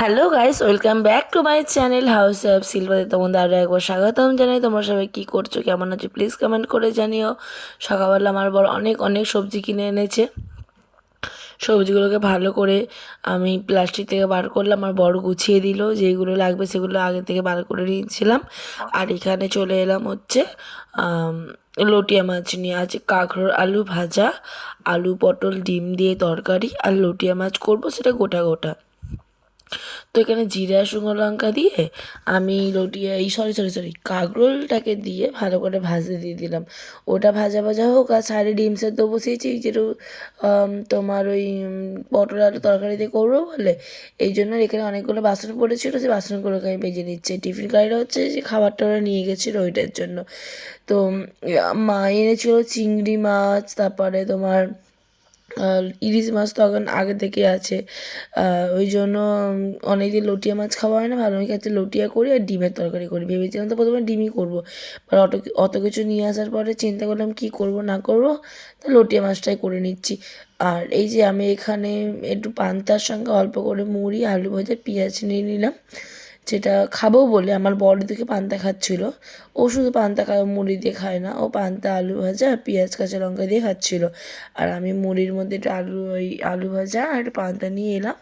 Hello guys welcome back to my channel house of সিলভারে তোমাদের আরও একবার স্বাগতম জানাই। তোমরা সবাই কী করছ, কেমন আছো প্লিজ কমেন্ট করে জানিও। সকালবেলা আমার বড় অনেক অনেক সবজি কিনে এনেছে। সবজিগুলোকে ভালো করে আমি প্লাস্টিক থেকে বার করলাম আর বড় গুছিয়ে দিল। যেইগুলো লাগবে সেগুলো আগে থেকে বার করে নিয়েছিলাম। আর এখানে চলে এলাম হচ্ছে লটিয়া মাছ নিয়ে। আছে কাঁকড়োর আলু ভাজা, আলু পটল, ডিম দিয়ে তরকারি, আর লটিয়া মাছ করব সেটা গোটা গোটা। তো এখানে জিরা, শুকনো লঙ্কা দিয়ে আমি লটিয়া এই সরি সরি সরি কাঁকরোলটাকে দিয়ে ভালো করে ভাজতে দিয়ে দিলাম। ওটা ভাজা ভাজা হোক আর সাইডে ডিম সেদ্ধ বসিয়েছি যেটু তোমার ওই পটল আলু তরকারি দিয়ে করব বলে। এই জন্য এখানে অনেকগুলো বাসন পড়েছিল, সেই বাসনগুলোকে আমি বেজে নিচ্ছি। টিফিন গাড়িটা হচ্ছে যে খাবারটা ওরা নিয়ে গেছিল ওইটার জন্য। তো মা এনেছিল চিংড়ি মাছ, তারপরে তোমার ইলিশ মাছ তো এখন আগে থেকে আছে। ওই জন্য অনেক দিন লটিয়া মাছ খাওয়া হয় না, ভালো কাছে লটিয়া করি আর ডিমের তরকারি করি। ভেবেছিলাম তো প্রথমে ডিমই করব। আর অত অত কিছু নিয়ে আসার পরে চিন্তা করলাম কী করব, না করব, তো লটিয়া মাছটাই করে নিচ্ছি। আর এই যে আমি এখানে একটু পান্তার সঙ্গে অল্প করে মুড়ি, আলু ভাজা, পেঁয়াজ নিয়ে নিলাম। যেটা খাব বলে আমার বড় দিকে পান্তা খাচ্ছিল। ও শুধু পান্তা মুড়ি দিয়ে খায় না, ও পান্তা, আলু ভাজা পেঁয়াজ, কাঁচা লঙ্কা দিয়ে খাচ্ছিল। আর আমি মুড়ির মধ্যে একটু আলু, ওই আলু ভাজা আর একটু পান্তা নিয়ে এলাম।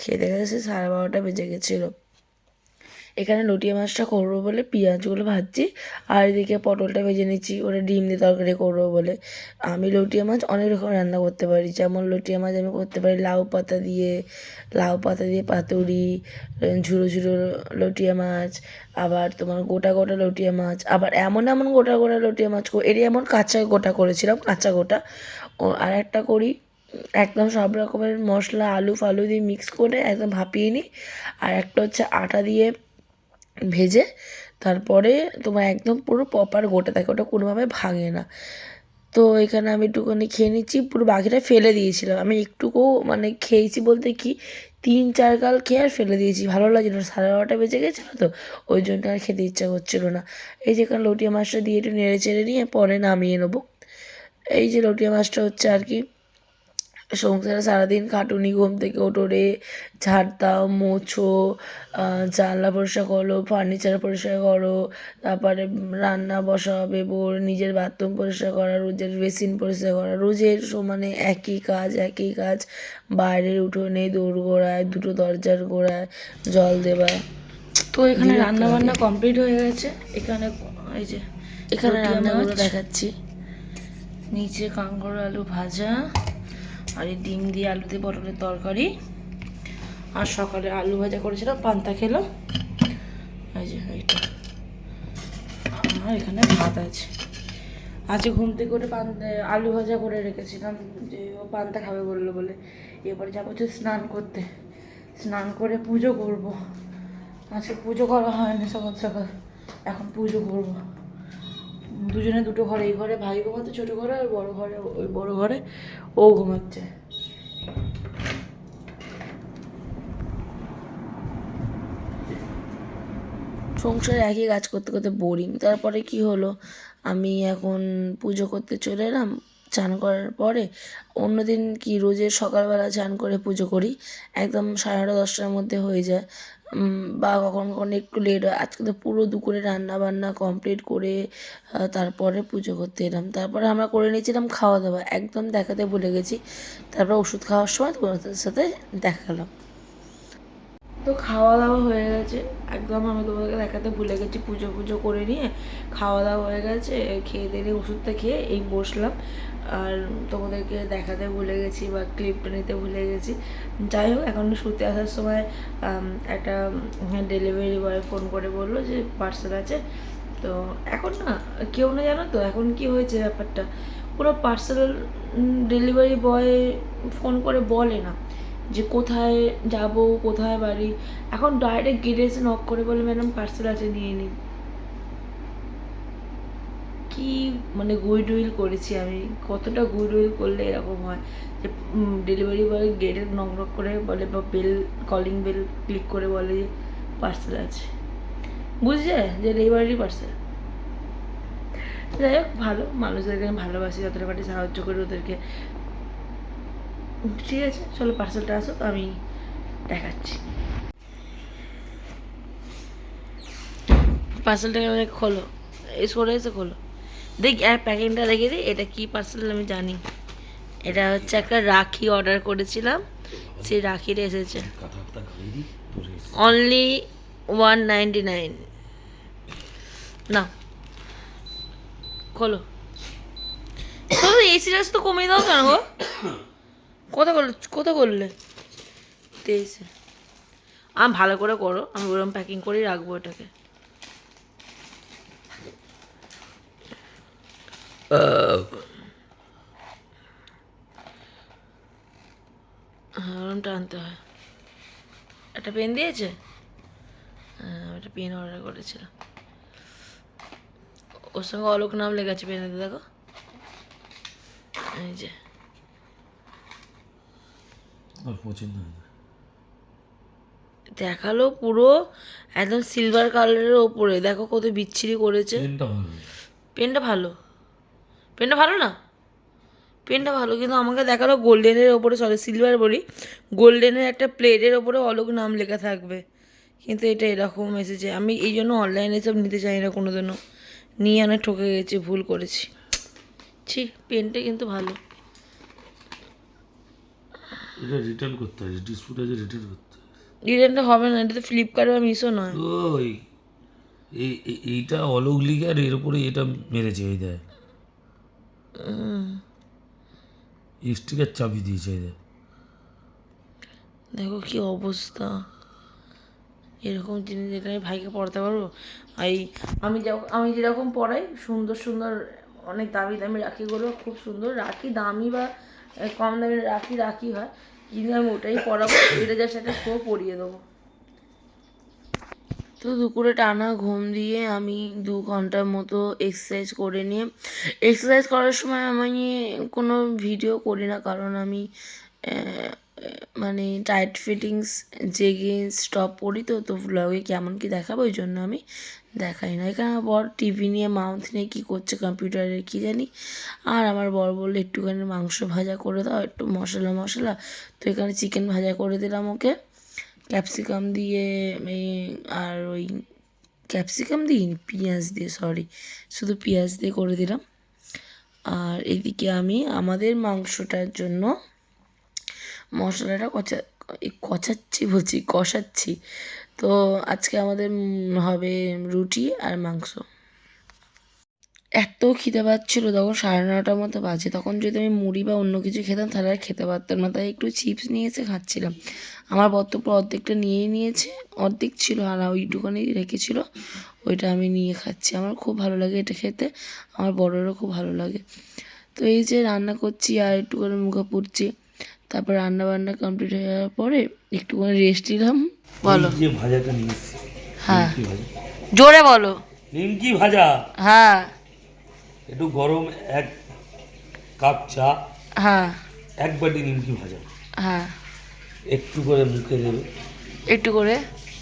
খেতে খেতে সে সাড়ে বারোটা বেজে গেছিল। এখানে লটিয়া মাছটা করব বলে পেঁয়াজগুলো ভাজছি, আর এদিকে পটলটা ভেজে নিচ্ছি, ওটা ডিম দিয়ে তরকারি করব বলে। আমি লটিয়া মাছ অনেক রকম রান্না করতে পারি, যেমন লটিয়া মাছ আমি করতে পারি লাউ পাতা দিয়ে, লাউ পাতা দিয়ে পাতুরি ঝুড়ো ঝুড়ো লটিয়া মাছ, আবার তোমার গোটা গোটা লটিয়া মাছ, আবার এমন এমন গোটা গোটা লটিয়া মাছ এটি এমন কাঁচা গোটা করেছিলাম, কাঁচা গোটা। ও, আর একটা করি, একদম সব রকমের মশলা, আলু ফালু দিয়ে মিক্স করে একদম ভাপিয়ে নিই, আর একটা হচ্ছে আটা দিয়ে ভেজে তারপরে তোমার একদম পুরো প্রপার গোটা থাকে ওটা কোনোভাবে ভাঙে না। তো এখানে আমি একটুখানি খেয়ে নিচ্ছি, পুরো বাকিটা ফেলে দিয়েছিলাম। আমি একটুকু মানে খেয়েছি বলতে কি, তিন, চার গাল খেয়ে আর ফেলে দিয়েছি। ভালো লাগছিল, সাড়ে বারোটা বেজে গেছিল তো, ওই জন্য আর খেতে ইচ্ছা করছিল না। এই যে লটিয়া মাছটা দিয়ে একটু নেড়ে চেড়ে নিয়ে পরে নামিয়ে নেব। এই যে লটিয়া মাছটা হচ্ছে আর কি সংসারে সারাদিন খাটুনি ঘুম থেকে ওঠো রে। ঝাড় দাও মোছো জানলা পরিষ্কার করো ফার্নিচার পরিষ্কার করো তারপরে রান্না বসাবে বোর নিজের বাথরুম পরিষ্কার করা রোজের বেসিন পরিষ্কার করা। রোজের সমানে একই কাজ একই কাজ। বাইরের উঠোনে দৌড় গোড়ায় দুটো দরজার গোড়ায় জল দেওয়া তো এখানে রান্না বান্না কমপ্লিট হয়ে গেছে? এখানে এই যে এখানে রান্নাগুলো দেখাচ্ছি। নিচে কাঙ্কর আলু ভাজা। আর এই ডিম দিয়ে আলু দিয়ে পটলের তরকারি। আর সকালে আলু ভাজা করেছিলাম, পান্তা খেলো এই যে এইটা। আর এখানে ভাত আছে। আজকে ঘুম থেকে উঠে পান্তা, আলু ভাজা করে রেখেছিলাম, যে ও পান্তা খাবে বলল বলে। এরপরে যাব হচ্ছে স্নান করতে। স্নান করে পুজো করব। আজকে পুজো করা হয়নি সকাল সকাল। এখন পুজো করব। দুজনে দুটো ঘরে, এই ঘরে ভাই ঘুমাচ্ছে ছোটো ঘরে, আর বড় ঘরে, ওই বড় ঘরে ও ঘুমাচ্ছে। সংসারে একই কাজ করতে করতে বোরিং তারপরে কি হলো? আমি এখন পুজো করতে চলে এলাম, চান করার পরে অন্যদিন কি রোজের সকালবেলা চান করে পুজো করি, একদম সাড়ে দশটার মধ্যে হয়ে যায়। বা কখনো কখনো একটু লেট হয়। আজকে তো পুরো দুপুরে রান্না বান্না কমপ্লিট করে তারপরে পুজো করতে এলাম। তারপরে আমরা করে নিয়েছিলাম খাওয়া দাওয়া। একদম দেখাতে ভুলে গেছি। তারপর ওষুধ খাওয়ার সময় তোমাদের সাথে দেখালাম। তো খাওয়া দাওয়া হয়ে গেছে। একদম আমি তোমাদেরকে দেখাতে ভুলে গেছি, পুজো পুজো করে নিয়ে। খাওয়া দাওয়া হয়ে গেছে, খেয়ে দিয়ে ওষুধটা খেয়ে এই বসলাম। আর তোমাদেরকে দেখাতে ভুলে গেছি বা ক্লিপটা নিতে ভুলে গেছি। যাই হোক, এখন শুতে আসার সময় একটা ডেলিভারি বয় ফোন করে বলল যে পার্সেল আছে। তো এখন না, কেউ না জানো তো এখন কি হয়েছে ব্যাপারটা? পুরো পার্সেল ডেলিভারি বয় ফোন করে বলে না। যে কোথায় যাব, কোথায় বাড়ি। এখন ডাইরেক্ট গেটে এসে নক করে বলে, ম্যাডাম পার্সেল আছে, নিয়ে নিন। কি মানে গুড উইল করেছি আমি। কতটা গুড উইল করলে এরকম হয়? যে ডেলিভারি বয় গেটে নক নক করে বলে বা বেল কলিং বেল ক্লিক করে বলে যে পার্সেল আছে। বুঝছে যে ডেলিভারি পার্সেল যাই হোক, ভালো। মানুষদেরকে আমি ভালোবাসি, যতটা পারি সাহায্য করি ওদেরকে। ঠিক আছে চলো পার্সেলটা আসো আমি দেখাচ্ছি। পার্সেলটা অনেক খোলো এই সরে এসে খোলো। দেখ প্যাকিংটা দেখে দিই এটা কি পার্সেল আমি জানি। এটা হচ্ছে একটা রাখি অর্ডার করেছিলাম সেই রাখিটা এসেছে। অনলি ওয়ান নাইন না। খোলো। এই সিরিয়াস তো কমিয়ে দাও কেন গো? কত করলে কত করলে? তেইশে। আম ভালো করে করো, আমি ওরকম প্যাকিং করেই রাখব এটাকে ওরকম টানতে হয়। একটা পেন দিয়েছে? হ্যাঁ একটা পেন অর্ডার করেছিলাম। ওর সঙ্গে অলোক নাম লেগেছে পেনেতে দেখো। এই যে। পছন্দ হয় না? দেখাল পুরো একদম সিলভার কালারের ওপরে। দেখো কত বিচ্ছিরি করেছে। পেনটা ভালো পেনটা ভালো। পেনটা ভালো না? পেনটা ভালো কিন্তু আমাকে দেখাল গোল্ডেনের ওপরে সরি সিলভার বলি। গোল্ডেনের একটা প্লেটের ওপরে অলোক নাম লেখা থাকবে। কিন্তু এটা এরকম এসেছে। আমি এই জন্য অনলাইনে সব নিতে চাই না কোনো দিনও নিয়ে অনেক ঠকে গেছি ভুল করেছি। ছি পেনটা কিন্তু ভালো। এটা রিটার্ন করতে হয় ডিসপুট আছে রিটার্ন করতে হয়। রিটার্নটা হবে না এটা তো ফ্লিপকার্ট বা মিশো নয়। ওই এই এই- এইটা অলোক লিগে আর এর উপরে এটা মেরেছে এই দেয় স্টিকার চাবি দিয়েছে এই দেয় দেখো কি অবস্থা। এরকম জিনিস এটা আমি ভাইকে পড়াতে পারব? এই আমি আমি যেরকম পড়াই সুন্দর সুন্দর অনেক দামি দামি রাখিগুলো খুব সুন্দর। রাখি দামি বা কম দামি রাখি রাখি হয়। কিন্তু আমি ওটাই পড়াবো, এটা জাস্ট শো পরিয়ে দেবো। তো দুপুরে টানা ঘুম দিয়ে আমি দু ঘণ্টার মতো এক্সারসাইজ করে নিয়ে এক্সারসাইজ করার সময় আমি কোনো ভিডিও করি না, কারণ আমি মানে টাইট ফিটিংস যে জেগিংস টপ পরি তো তো ব্লগে কেমন কি দেখাবো, ওই জন্য আমি দেখাই না। এখানে আমার বর টিভি নিয়ে মাউন্ট নিয়ে কী করছে কম্পিউটারে কী জানি। আর আমার বর বলল, একটুখানি মাংস ভাজা করে দাও, একটু মশলা মশলা। তো এখানে চিকেন ভাজা করে দিলাম ওকে। ক্যাপসিকাম দিয়ে আর ওই ক্যাপসিকাম দিইনি পেঁয়াজ দিয়ে সরি শুধু পেঁয়াজ দিয়ে করে দিলাম। আর এদিকে আমি আমাদের মাংসটার জন্য মশলাটা কচা কচাচ্ছি বলছি, কষাচ্ছি। তো আজকে আমাদের হবে রুটি আর মাংস। এত খিদে পাচ্ছিলো তখন সাড়ে নটার মতো বাজে। তখন যদি আমি মুড়ি বা অন্য কিছু খেতাম, তাহলে আর খেতে পারতাম না। তাই একটু চিপস নিয়ে এসে খাচ্ছিলাম। আমার বর তো পুরো অর্ধেকটা নিয়েই নিয়েছে, অর্ধেক ছিল আর ওইটুখানি রেখেছিল, ওইটা আমি নিয়ে খাচ্ছি। আমার খুব ভালো লাগে এটা খেতে, আমার বড়েরও খুব ভালো লাগে। তো এই যে রান্না করছি আর একটু করে মুখে পুড়ছি। তারপর রান্না বান্না কমপ্লিট হয়ে যাওয়ার পরে একটুখানি রেস্ট নিলাম। বলো। যে ভাজাটা নিয়ে এসেছি। হ্যাঁ। জোরে বলো। নিমকি ভাজা? হ্যাঁ। একটু গরম এক কাপ চা। হ্যাঁ। এক বাটি নিমকি ভাজা। হ্যাঁ। একটু করে মুখে দেবে। একটু করে।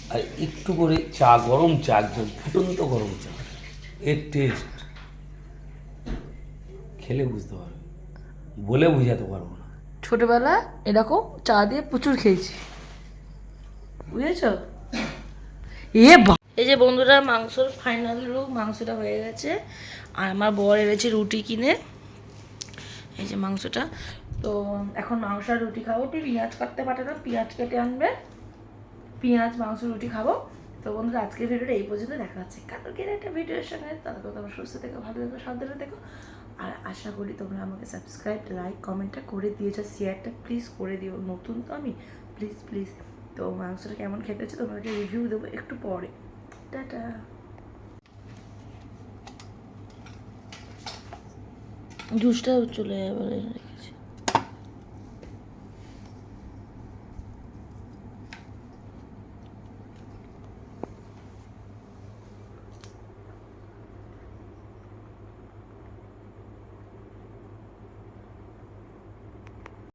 আর একটু করে চা গরম চা একদম ফুটন্ত গরম চা। এর টেস্ট খেলে বুঝতে পারবে। বলে বোঝাতে পারব না। ছোটবেলা এরকম চা দিয়ে প্রচুর খেয়েছি। বুঝেছ? এ এই যে বন্ধুরা, মাংসর ফাইনাল রূপ মাংসটা হয়ে গেছে। আর আমার বর এনেছে রুটি কিনে। এই যে মাংসটা। তো এখন মাংস আর রুটি খাব। একটু পেঁয়াজ কাটতে না, পেঁয়াজ কেটে আনবে। পেঁয়াজ, মাংস, রুটি খাব। তো বন্ধুরা, আজকের ভিডিওটা এই পর্যন্ত দেখা যাচ্ছে কালকের একটা ভিডিওর সঙ্গে। তাদের তোমরা সুস্থ থেকো, ভালো থেকো, সাবধানে থেকো। আর আশা করি তোমরা আমাকে সাবস্ক্রাইব লাইক কমেন্টটা করে দিয়েছ শেয়ারটা প্লিজ করে দিও। নতুন তো আমি প্লিজ প্লিজ তো মাংসটা কেমন খেতে হচ্ছে তোমাকে রিভিউ দেবো একটু পরে। টাটা। জুসটাও চলে যাবে